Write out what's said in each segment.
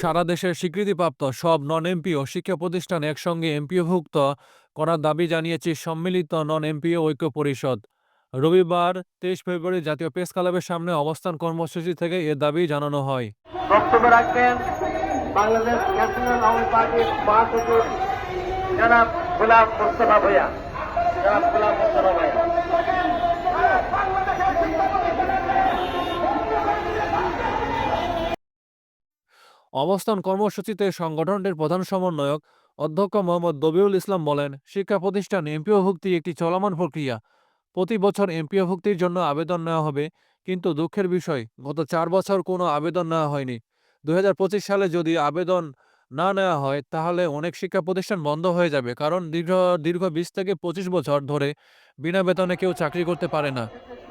সারা দেশের স্বীকৃতিপ্রাপ্ত সব non MPO শিক্ষা প্রতিষ্ঠান একসঙ্গে এমপিওভুক্ত করার দাবি জানিয়েছে সম্মিলিত নন এমপিও ঐক্য পরিষদ। রবিবার তেইশ ফেব্রুয়ারি জাতীয় প্রেস ক্লাবের সামনে অবস্থান কর্মসূচি থেকে এ দাবি জানানো হয়। বক্তব্য রাখবেন বাংলাদেশ ন্যাশনাল আওয়ামী পার্টির মহাসচিব মোস্তফা মোস্তফা অবস্থান কর্মসূচিতে সংগঠনটির প্রধান সমন্বয়ক অধ্যক্ষ মোহাম্মদ দবিউল ইসলাম বলেন, শিক্ষা প্রতিষ্ঠান এমপিওভুক্তি একটি চলমান প্রক্রিয়া। প্রতি বছর এমপিওভুক্তির জন্য আবেদন নেওয়া হবে, কিন্তু দুঃখের বিষয়, গত চার বছর কোনো আবেদন নেওয়া হয়নি। দু হাজার পঁচিশ সালে যদি আবেদন না নেওয়া হয়, তাহলে অনেক শিক্ষা প্রতিষ্ঠান বন্ধ হয়ে যাবে, কারণ দীর্ঘ দীর্ঘ বিশ থেকে পঁচিশ বছর ধরে বিনা বেতনে কেউ চাকরি করতে পারে না।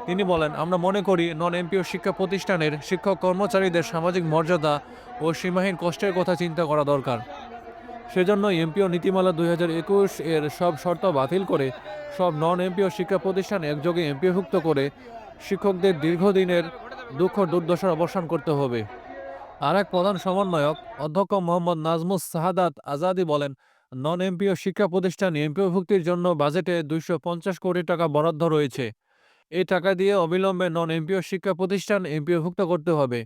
তিনি বলেন, আমরা মনে করি নন এমপিও শিক্ষা প্রতিষ্ঠানের শিক্ষক কর্মচারীদের সামাজিক মর্যাদা ও সীমাহীন কষ্টের কথা চিন্তা করা দরকার। সেজন্য এমপিও নীতিমালা দুই হাজার একুশ এর সব শর্ত বাতিল করে সব নন এমপিও শিক্ষা প্রতিষ্ঠান একযোগে এমপিওভুক্ত করে শিক্ষকদের দীর্ঘদিনের দুঃখ দুর্দশার অবসান করতে হবে। আর এক প্রধান সমন্বয়ক, অধ্যক্ষ মোহাম্মদ নাজমুস সাহাদাত আজাদি বলেন নন এমপিও শিক্ষা প্রতিষ্ঠান এমপিওভুক্তির জন্য বাজেটে দুইশো পঞ্চাশ কোটি টাকা বরাদ্দ রয়েছে। এই টাকা দিয়ে অবিলম্বে নন এমপিও শিক্ষা প্রতিষ্ঠান এমপিওভুক্ত করতে হবে।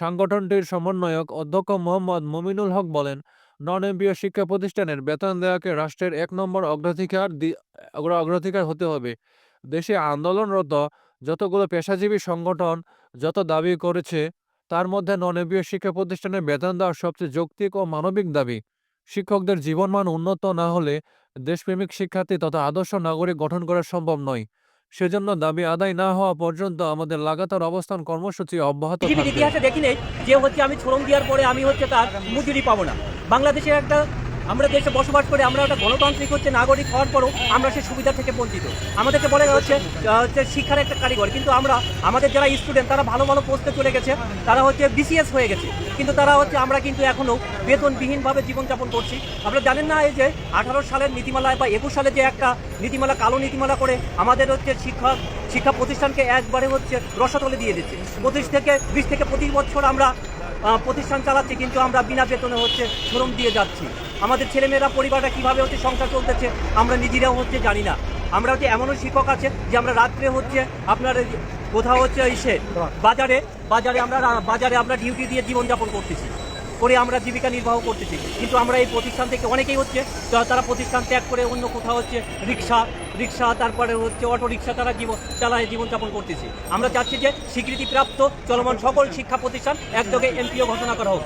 সাংগঠনটির সমন্বয়ক অধ্যক্ষ মোহাম্মদ মমিনুল হক বলেন নন এমপিও শিক্ষা প্রতিষ্ঠানের বেতন দেওয়াকে রাষ্ট্রের এক নম্বর অগ্রাধিকার অগ্রাধিকার হতে হবে। দেশে আন্দোলনরত যতগুলো পেশাজীবী সংগঠন যত দাবি করেছে, তার মধ্যে নন এমপিও শিক্ষা প্রতিষ্ঠানের বেতন দেওয়া সবচেয়ে যৌক্তিক ও মানবিক দাবি। শিক্ষকদের জীবনমান উন্নত না হলে দেশপ্রেমিক শিক্ষার্থী তথা আদর্শ নাগরিক গঠন করা সম্ভব নয়। সেজন্য দাবি আদায় না হওয়া পর্যন্ত আমাদের লাগাতার অবস্থান কর্মসূচি অব্যাহত ইতিহাসে দেখি নেই যে হচ্ছে আমি শ্রম দেওয়ার পরে আমি হচ্ছে তার মজুরি পাবো না। বাংলাদেশের একটা আমরা দেশে বসবাস করে আমরা একটা গণতান্ত্রিক হচ্ছে নাগরিক হওয়ার পরও আমরা সেই সুবিধা থেকে বঞ্চিত। আমাদেরকে বলে হচ্ছে হচ্ছে শিক্ষার একটা কারিগর। কিন্তু আমরা, আমাদের যারা স্টুডেন্ট তারা ভালো ভালো পোস্টে চলে গেছে, তারা হচ্ছে বিসিএস হয়ে গেছে। কিন্তু তারা হচ্ছে, আমরা কিন্তু এখনও বেতনবিহীনভাবে জীবনযাপন করছি। আপনারা জানেন না এই যে আঠারো সালের নীতিমালায় বা একুশ সালে যে একটা নীতিমালা, কালো নীতিমালা করে আমাদের হচ্ছে শিক্ষক শিক্ষা প্রতিষ্ঠানকে একবারে হচ্ছে রসাতলে দিয়ে দিচ্ছে। পঁচিশ থেকে বিশ থেকে প্রতি বছর আমরা প্রতিষ্ঠান চালাচ্ছি, কিন্তু আমরা বিনা বেতনে হচ্ছে শ্রম দিয়ে যাচ্ছি। আমাদের ছেলেমেয়েরা পরিবারটা কীভাবে হচ্ছে সংসার চলতেছে, আমরা নিজেরাও হচ্ছে জানি না। আমরা হচ্ছে এমনও শিক্ষক আছে যে আমরা রাত্রে হচ্ছে আপনার কোথাও হচ্ছে এসে বাজারে বাজারে আমরা বাজারে আমরা ডিউটি দিয়ে জীবনযাপন করতেছি। করে আমরা জীবিকা নির্বাহ করতেছি কিন্তু আমরা এই প্রতিষ্ঠান থেকে অনেকেই হচ্ছে তারা প্রতিষ্ঠান ত্যাগ করে অন্য কোথাও হচ্ছে রিক্সা রিক্সা, তারপরে হচ্ছে অটো রিক্সা তারা জীবন চালায় জীবনযাপন করতেছি। আমরা চাচ্ছি যে স্বীকৃতিপ্রাপ্ত চলমান সকল শিক্ষা প্রতিষ্ঠান একযোগে এমপিও ঘোষণা করা হোক।